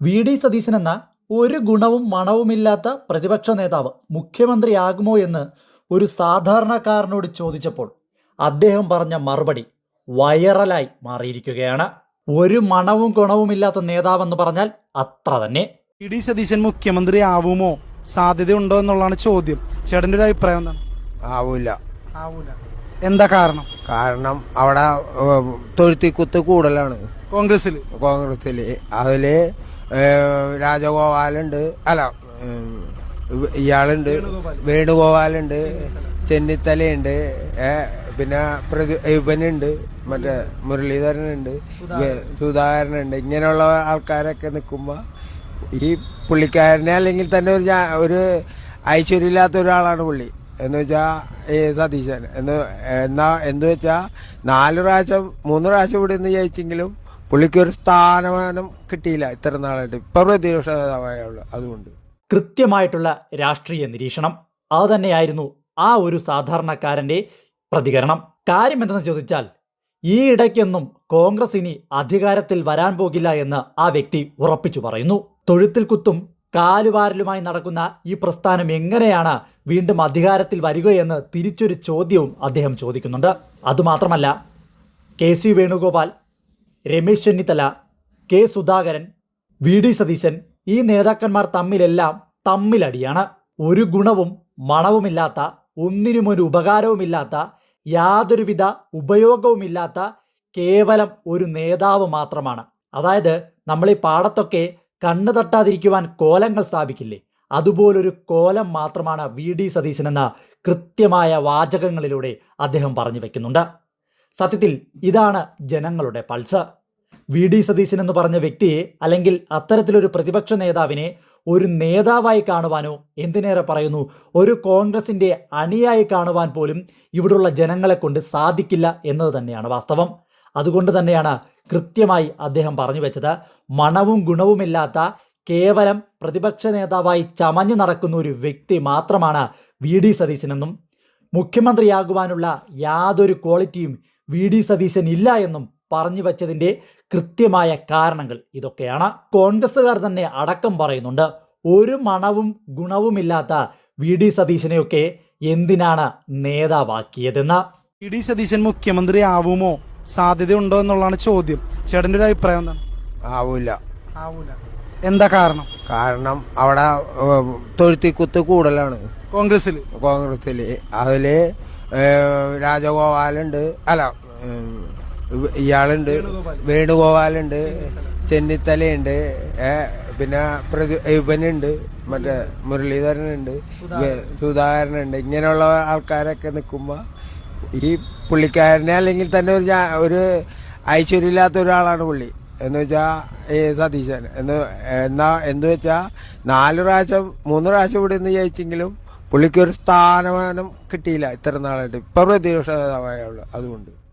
V D Satheesan എന്ന ഒരു ഗുണവും മണവുമില്ലാത്ത പ്രതിപക്ഷ നേതാവ് മുഖ്യമന്ത്രിയാകുമോ എന്ന് ഒരു സാധാരണക്കാരനോട് ചോദിച്ചപ്പോൾ അദ്ദേഹം പറഞ്ഞ മറുപടി വൈറലായി മാറിയിരിക്കുകയാണ്. ഒരു മണവും ഗുണവുമില്ലാത്ത നേതാവെന്ന് പറഞ്ഞാൽ അത്ര തന്നെ. വി ഡി സതീശൻ മുഖ്യമന്ത്രി ആവുമോ? സാധ്യതയുണ്ടോ എന്നുള്ളതാണ് ചോദ്യം. ചേട്ടന്റെ ഒരു അഭിപ്രായം എന്താണ്? ആവൂല. ആവൂല. എന്താ കാരണം? കാരണം അവിടെ തൊഴുത്തി തൊഴുത്തിക്കുത്ത് കൂടുതലാണ് കോൺഗ്രസിൽ കോൺഗ്രസിൽ അതിൽ രാജഗോപാലുണ്ട്. അല്ല ഇയാളുണ്ട്. വേണുഗോപാലുണ്ട്. ചെന്നിത്തലയുണ്ട്. പിന്നെ ഇവനുണ്ട്. മറ്റേ മുരളീധരനുണ്ട്. സുധാകരനുണ്ട്. ഇങ്ങനെയുള്ള ആൾക്കാരൊക്കെ നിൽക്കുമ്പോൾ ഈ പുള്ളിക്കാരനെ അല്ലെങ്കിൽ തന്നെ ഒരു ഒരു ഐശ്വര്യമില്ലാത്ത ഒരാളാണ് പുള്ളി. എന്ന് വെച്ചാൽ ഈ സതീശൻ. എന്ന് എന്നാ എന്ന് വെച്ചാൽ നാല് പ്രാവശ്യം മൂന്ന് പ്രാവശ്യം ഇവിടെ നിന്ന് ജയിച്ചെങ്കിലും പുള്ളിക്ക് ഒരു സ്ഥാനമാനം കിട്ടിയില്ല ഇത്ര നാളായിട്ട്. ഇപ്പൊ പ്രതിപക്ഷ നേതാവായുള്ളൂ. അതുകൊണ്ട്. കൃത്യമായിട്ടുള്ള രാഷ്ട്രീയ നിരീക്ഷണം. അത് തന്നെയായിരുന്നു ആ ഒരു സാധാരണക്കാരന്റെ പ്രതികരണം. കാര്യം എന്തെന്ന് ചോദിച്ചാൽ ഈ ഇടയ്ക്കൊന്നും കോൺഗ്രസ് ഇനി അധികാരത്തിൽ വരാൻ പോകില്ല എന്ന് ആ വ്യക്തി ഉറപ്പിച്ചു പറയുന്നു. തൊഴുത്തിൽ കുത്തും കാലുവാരലുമായി നടക്കുന്ന ഈ പ്രസ്ഥാനം എങ്ങനെയാണ് വീണ്ടും അധികാരത്തിൽ വരികയെന്ന് തിരിച്ചൊരു ചോദ്യവും അദ്ദേഹം ചോദിക്കുന്നുണ്ട്. അതുമാത്രമല്ല K C Venugopal Ramesh Chennithala K Sudhakaran V D Satheesan ഈ നേതാക്കന്മാർ തമ്മിലെല്ലാം തമ്മിലടിയാണ്. ഒരു ഗുണവും മണവുമില്ലാത്ത ഒന്നിനും ഒരു ഉപകാരവുമില്ലാത്ത യാതൊരുവിധ ഉപയോഗവുമില്ലാത്ത കേവലം ഒരു നേതാവ് മാത്രമാണ്. അതായത് നമ്മൾ ഈ പാടത്തൊക്കെ കണ്ണു തട്ടാതിരിക്കുവാൻ കോലങ്ങൾ സ്ഥാപിക്കില്ലേ? അതുപോലൊരു കോലം മാത്രമാണ് വി ഡി സതീശൻ എന്ന കൃത്യമായ വാചകങ്ങളിലൂടെ അദ്ദേഹം പറഞ്ഞു വെക്കുന്നുണ്ട്. സത്യത്തിൽ ഇതാണ് ജനങ്ങളുടെ പൾസ്. വി. ഡി. സതീശൻ എന്ന് പറഞ്ഞ വ്യക്തിയെ അല്ലെങ്കിൽ അത്തരത്തിലൊരു പ്രതിപക്ഷ നേതാവിനെ ഒരു നേതാവായി കാണുവാനോ എന്തിനേറെ പറയുന്നു? ഒരു കോൺഗ്രസിന്റെ അണിയായി കാണുവാൻ പോലും ഇവിടുള്ള ജനങ്ങളെ കൊണ്ട് സാധിക്കില്ല എന്നത് തന്നെയാണ് വാസ്തവം. അതുകൊണ്ട് തന്നെയാണ് കൃത്യമായി അദ്ദേഹം പറഞ്ഞു വെച്ചത്. മണവും ഗുണവുമില്ലാത്ത കേവലം പ്രതിപക്ഷ നേതാവായി ചമഞ്ഞു നടക്കുന്ന ഒരു വ്യക്തി മാത്രമാണ് വി. ഡി. സതീശനെന്നും മുഖ്യമന്ത്രിയാകുവാനുള്ള യാതൊരു ക്വാളിറ്റിയും വി ഡി സതീശൻ ഇല്ല എന്നും പറഞ്ഞു വച്ചതിന്റെ കൃത്യമായ കാരണങ്ങൾ ഇതൊക്കെയാണ്. കോൺഗ്രസ്സുകാർ തന്നെ അടക്കം പറയുന്നുണ്ട്. ഒരു മണവും ഗുണവുമില്ലാത്ത വി ഡി സതീശനെയൊക്കെ എന്തിനാണ് നേതാവാക്കിയതെന്ന്? വി ഡി സതീശൻ മുഖ്യമന്ത്രി ആവുമോ? സാധ്യതയുണ്ടോ എന്നുള്ളതാണ് ചോദ്യം. ചേട്ടന്റെ ഒരു അഭിപ്രായം എന്താണ്? ആവൂല. ആവൂല. എന്താ കാരണം? കാരണം അവിടെ തൊഴുത്തി തൊഴുത്തിക്കുത്ത് കൂടുതലാണ് കോൺഗ്രസിൽ കോൺഗ്രസിൽ അതിൽ രാജഗോപാലുണ്ട്. അല്ല ഇയാളുണ്ട്. വേണുഗോപാലുണ്ട്. ചെന്നിത്തലയുണ്ട്. പിന്നെ ഇവനുണ്ട്. മറ്റേ മുരളീധരനുണ്ട്. സുധാകരനുണ്ട്. ഇങ്ങനെയുള്ള ആൾക്കാരൊക്കെ നിൽക്കുമ്പോൾ ഈ പുള്ളിക്കാരനെ അല്ലെങ്കിൽ തന്നെ ഒരു ഒരു ഐശ്വര്യമില്ലാത്ത ഒരാളാണ് പുള്ളി. എന്ന് വെച്ചാൽ ഈ സതീശൻ. എന്ന് എന്നാ എന്ന് വെച്ചാൽ നാല് പ്രാവശ്യം മൂന്ന് പ്രാവശ്യം ഇവിടെ നിന്ന് ജയിച്ചെങ്കിലും പുള്ളിക്ക് ഒരു സ്ഥാനമാനം കിട്ടിയില്ല ഇത്ര നാളായിട്ട്. ഇപ്പം പ്രതിപക്ഷ നേതാവായുള്ളൂ. അതുകൊണ്ട്.